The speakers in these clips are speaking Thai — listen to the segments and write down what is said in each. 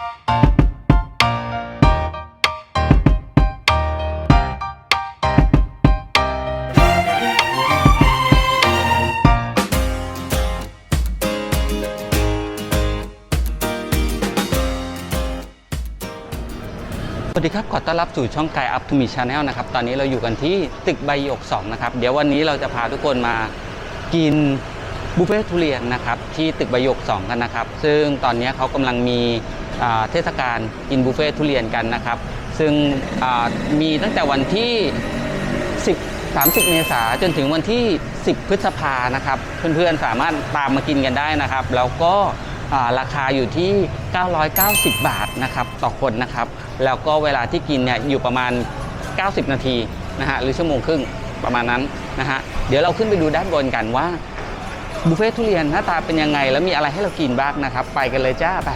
สวัสดีครับ ขอต้อนรับสู่ช่องกายอัพทูมิชาแนลนะครับ ตอนนี้เราอยู่กันที่ตึกใบหยก 2 นะครับ เดี๋ยววันนี้เราจะพาทุกคนมากินบุฟเฟ่ทุเรียนนะครับ ที่ตึกใบหยก 2 กันนะครับ ซึ่งตอนนี้เขากำลังมี เทศกาลกินบุฟเฟ่ต์ทุเรียนกันนะครับ ซึ่งมีตั้งแต่วันที่ 10 30 เมษาจนถึงวันที่ 10 พฤษภานะครับ เพื่อนๆสามารถตามมากินกันได้นะครับ แล้วก็ราคาอยู่ที่ 990 บาทนะครับต่อคนนะครับ แล้วก็เวลาที่กินเนี่ยอยู่ประมาณ 90 นาทีนะฮะหรือชั่วโมงครึ่งประมาณนั้นนะฮะเดี๋ยวเราขึ้นไปดูด้านบนกันว่าบุฟเฟ่ต์ทุเรียนหน้าตาเป็นยังไง แล้วมีอะไรให้เรากินบ้างนะครับ ไปกันเลยจ้าไป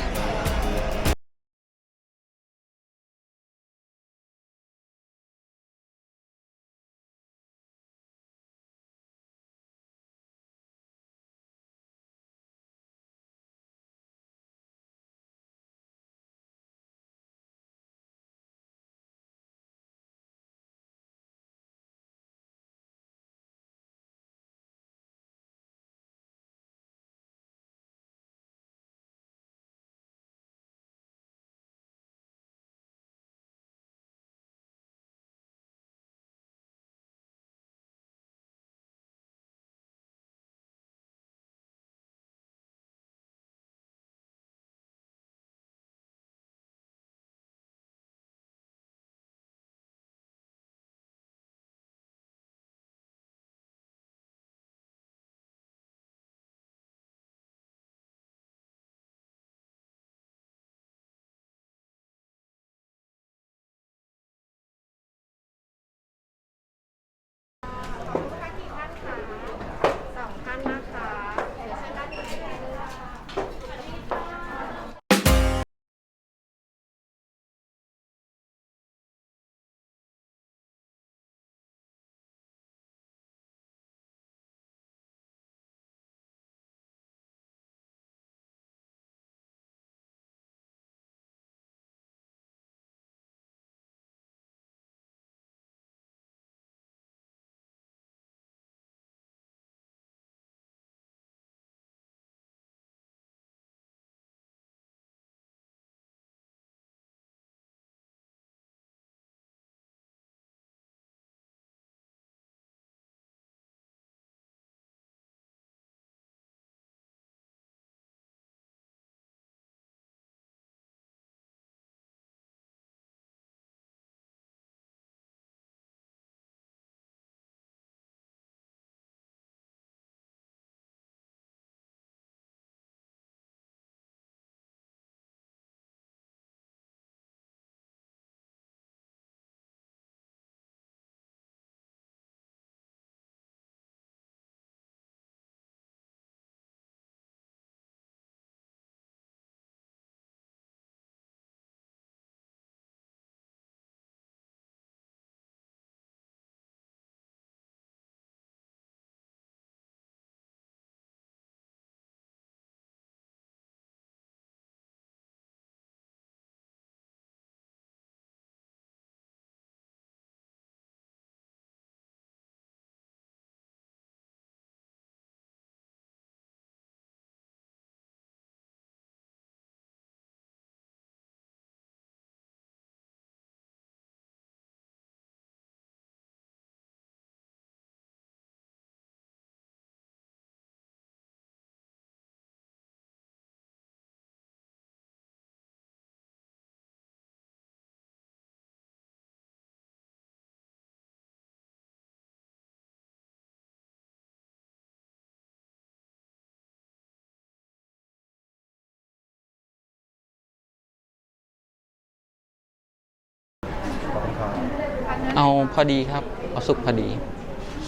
เอาพอดีครับ เอาสุกพอดี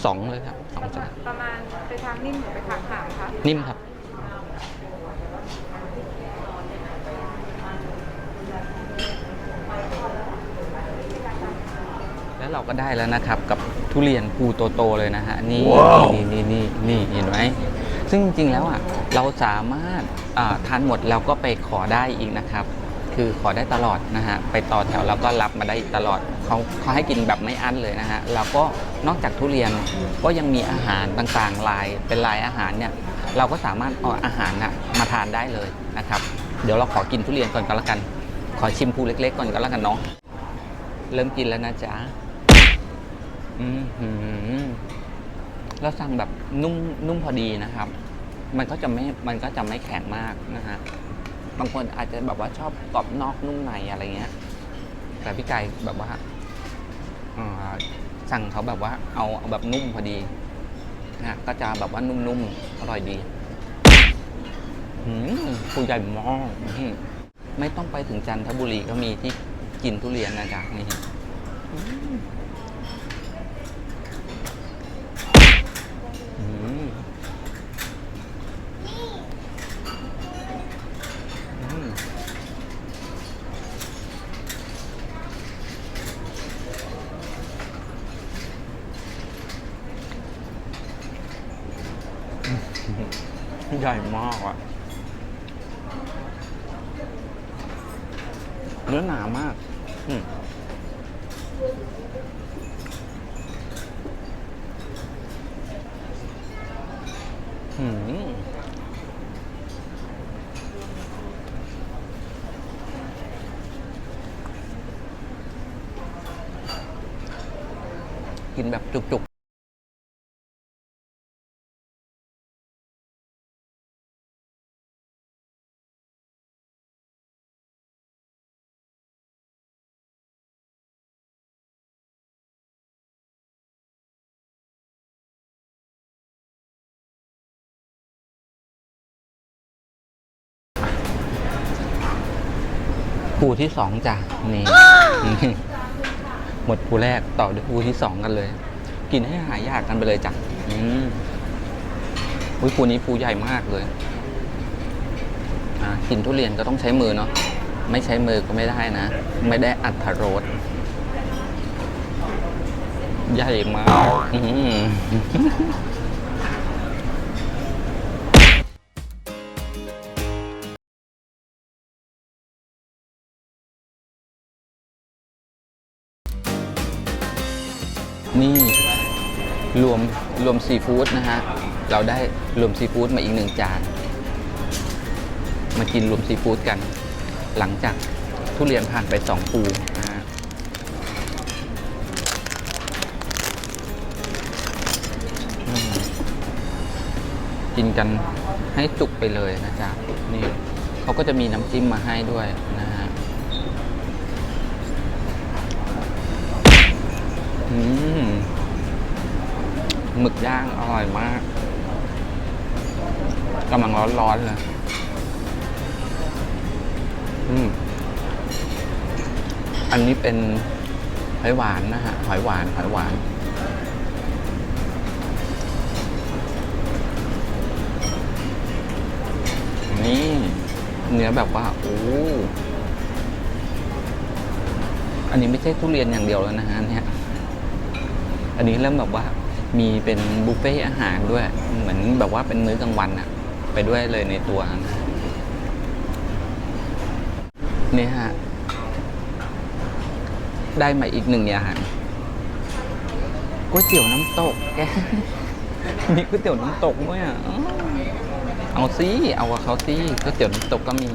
สองเลยครับสองจานประมาณไปทางนิ่มหรือไปทางขาวคะนิ่มครับ แล้วเราก็ได้แล้วนะครับ กับทุเรียนภูโตๆเลยนะฮะนี่นี่นี่นี่นี่เห็นไหมซึ่งจริงๆแล้วอะเราสามารถอ่าทานหมดแล้วก็ไปขอได้อีกนะครับ คือขอได้ตลอดนะฮะไปต่อแถวแล้วก็รับมาได้อีกตลอดเขาเขาให้กินแบบไม่อั้นเลยนะฮะแล้วก็นอกจากทุเรียนก็ยังมีอาหารต่างๆลายเป็นลายอาหารเนี่ยเราก็สามารถเอาอาหารนะมาทานได้เลยนะครับ เดี๋ยวเราขอกินทุเรียนก่อนก็แล้วกัน ขอชิมภูเล็ก ๆ ก่อนก็แล้วกันเนาะเริ่มกินแล้วนะจ๊ะอืมเราสั่งแบบนุ่มนุ่มพอดีนะครับ มันก็จะไม่มันก็จะไม่แข็งมากนะฮะ บางคนอาจจะแบบว่าชอบกรอบนอกนุ่มในอะไรเงี้ย แต่พี่ไก่แบบว่าอ่าสั่งเขาแบบว่าเอาเอาแบบนุ่มพอดีนะก็จะแบบว่านุ่มๆ อร่อยดีอืมผู้ใหญ่มอื้อหือไม่ต้องไปถึงจันทบุรีก็มีที่กินทุเรียนนะจ๊ะนี่อืมอืมอืม ใหญ่มากอะ เนื้อหนามากอืมหืมกินแบบจุก ภูที่สองจ้ะนี่ หมดภูแรกต่อด้วยภูที่สองกันเลยกินให้หายยากกันไปเลยจ้ะอืมอุ้ยภูนี้ภูใหญ่มากเลยอะกินทุเรียนก็ต้องใช้มือเนาะไม่ใช้มือก็ไม่ได้นะ ไม่ได้อัตรสใหญ่มาก นี่รวมรวมซีฟู้ดนะฮะ เราได้รวมซีฟู้ดมาอีกหนึ่งจาน มากินรวมซีฟู้ดกัน หลังจากทุเรียนผ่านไปสองปูนะฮะกินกันให้จุกไปเลยนะจ๊ะ นี่เขาก็จะมีน้ำจิ้มมาให้ด้วยนะฮะอืม หมึกย่างอร่อยมากกำลังร้อนๆเลยอืมอันนี้เป็นหอยหวานนะฮะ หอยหวาน หอยหวาน นี่ เนื้อแบบว่า โอ้ อันนี้ไม่ใช่ทุเรียนอย่างเดียวแล้วนะฮะเนี่ย อันนี้เริ่มแบบว่า มีเป็นบุฟเฟ่ต์อาหารด้วย เหมือนแบบว่าเป็นมื้อกลางวันอะไปด้วยเลยในตัวนะนี่ฮะ ได้มาอีกหนึ่งอย่างก๋วยเตี๋ยวน้ำตกแกมีก๋วยเตี๋ยวน้ำตกด้วยอะอ๋อเอาซิเอากับเขาซิก๋วยเตี๋ยวน้ำตกก็มี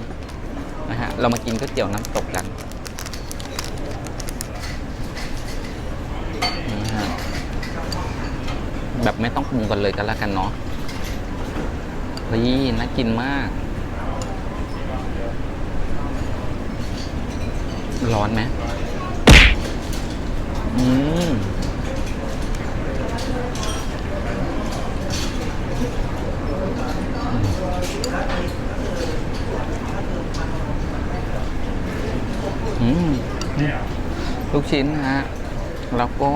นะฮะ เรามากินก๋วยเตี๋ยวน้ำตกกันฮะ แบบไม่ต้องปรุงกันเลยกันแล้วกันเนาะเฮ้ยน่ากินมาก ร้อนไหมอืมอืมลูกชิ้นนะฮะ แล้วก็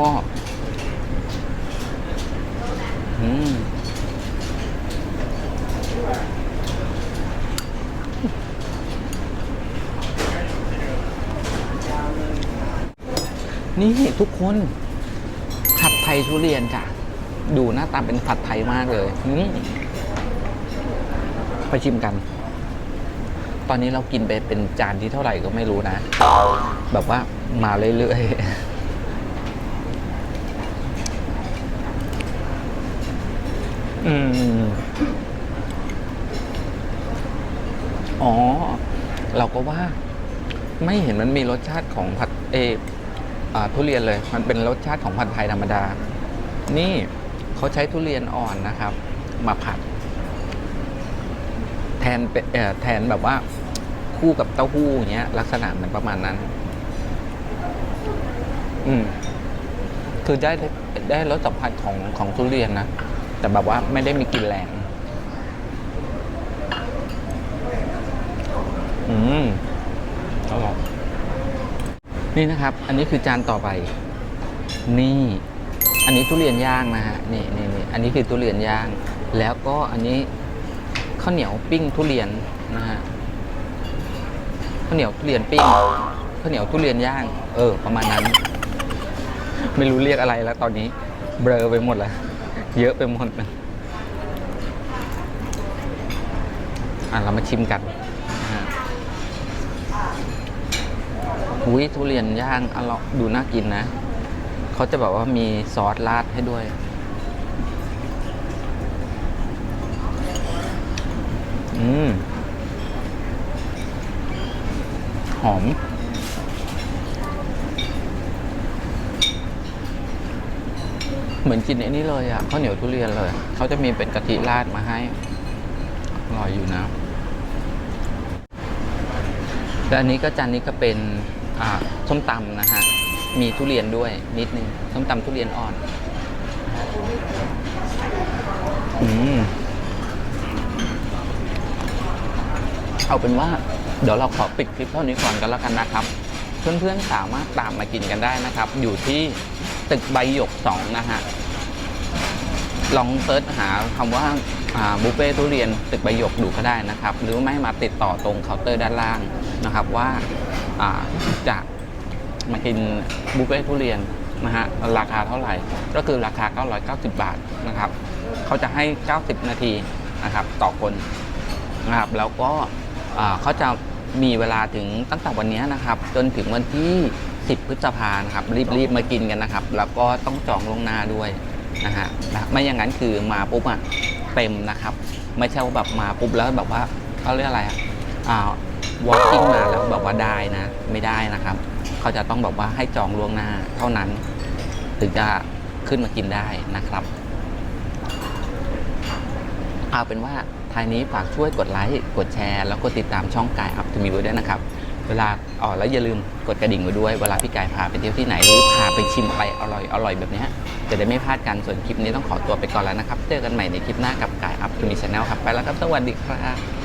นี่ทุกคนผัดไทยทุเรียนจ้ะ ดูหน้าตาเป็นผัดไทยมากเลยไปชิมกัน ตอนนี้เรากินไปเป็นจานที่เท่าไหร่ก็ไม่รู้นะ แบบว่ามาเรื่อยๆ อืม อ๋อ เราก็ว่า ไม่เห็นมันมีรสชาติของผัดเออทุเรียนเลย มันเป็นรสชาติของผัดไทยธรรมดา นี่เขาใช้ทุเรียนอ่อนนะครับ มาผัด แทนเออแทนแบบว่า คู่กับเต้าหู้อย่างเงี้ย ลักษณะเหมือนประมาณนั้น อืม คือได้ได้ได้รสสัมผัสของของทุเรียนนะ แต่แบบว่าไม่ได้มีกลิ่นแรง อืมอร่อยนี่นะครับ อันนี้คือจานต่อไป นี่ อันนี้ทุเรียนย่างนะฮะ นี่นี่นี่อันนี้คือทุเรียนย่าง แล้วก็อันนี้ข้าวเหนียวปิ้งทุเรียนนะฮะ ข้าวเหนียวทุเรียนปิ้ง ข้าวเหนียวทุเรียนย่าง เออ ประมาณนั้น ไม่รู้เรียกอะไรแล้วตอนนี้ เบลอไปหมดแล้ว เยอะไปหมดเลยอะเรามาชิมกันอุ้ยทุเรียนย่างอร่อยดูน่ากินนะ เขาจะแบบว่ามีซอสราดให้ด้วย อืม หอม เหมือนกินไอ้นี่เลยอะข้าวเหนียวทุเรียนเลย เขาจะมีเป็นกะทิราดมาให้อร่อยอยู่นะและอันนี้ก็จานนี้ก็เป็นอ่าส้มตำนะฮะ มีทุเรียนด้วยนิดนึง ส้มตำทุเรียนอ่อน อืม เอาเป็นว่า เดี๋ยวเราขอปิดคลิปเท่านี้ก่อนกันแล้วกันนะครับ เพื่อนๆสามารถตามมากินกันได้นะครับ อยู่ที่ ตึกใบหยกสองนะฮะ ลองเซิร์ชหาคำว่าบุฟเฟ่ทุเรียนตึกใบหยกดูก็ได้นะครับ หรือไม่มาติดต่อตรงเคาน์เตอร์ด้านล่างนะครับว่าจะมากินบุฟเฟ่ทุเรียนนะฮะราคาเท่าไหร่ ก็คือราคา 990 บาทนะครับ เขาจะให้ 90 นาทีนะครับต่อคนนะครับแล้วก็เขาจะมีเวลาถึงตั้งแต่วันนี้นะครับ จนถึงวันที่ 10 พฤษภาครับรีบๆมากินกันนะครับ แล้วก็ต้องจองล่วงหน้าด้วยนะฮะไม่อย่างนั้นคือมาปุ๊บอะเต็มนะครับ ไม่ใช่ว่าแบบมาปุ๊บแล้วแบบว่าเขาเรียกอะไรอะอ่า walking มาแล้วแบบว่าได้นะ ไม่ได้นะครับ เขาจะต้องแบบว่าให้จองล่วงหน้าเท่านั้น ถึงจะขึ้นมากินได้นะครับ เอาเป็นว่าท้ายนี้ฝากช่วยกดไลค์ กดแชร์ แล้วก็ติดตามช่องกายอัพทูมีไว้ด้วยนะครับ เวลาอ๋อแล้วอย่าลืมกดกระดิ่งไว้ด้วย เวลาพี่กายพาไปเที่ยวที่ไหนหรือพาไปชิมอะไรอร่อยอร่อยแบบนี้จะได้ไม่พลาดกันส่วนคลิปนี้ต้องขอตัวไปก่อนแล้วนะครับ เจอกันใหม่ในคลิปหน้ากับกายอัพทูมีชาแนลครับไปแล้วครับสวัสดีครับ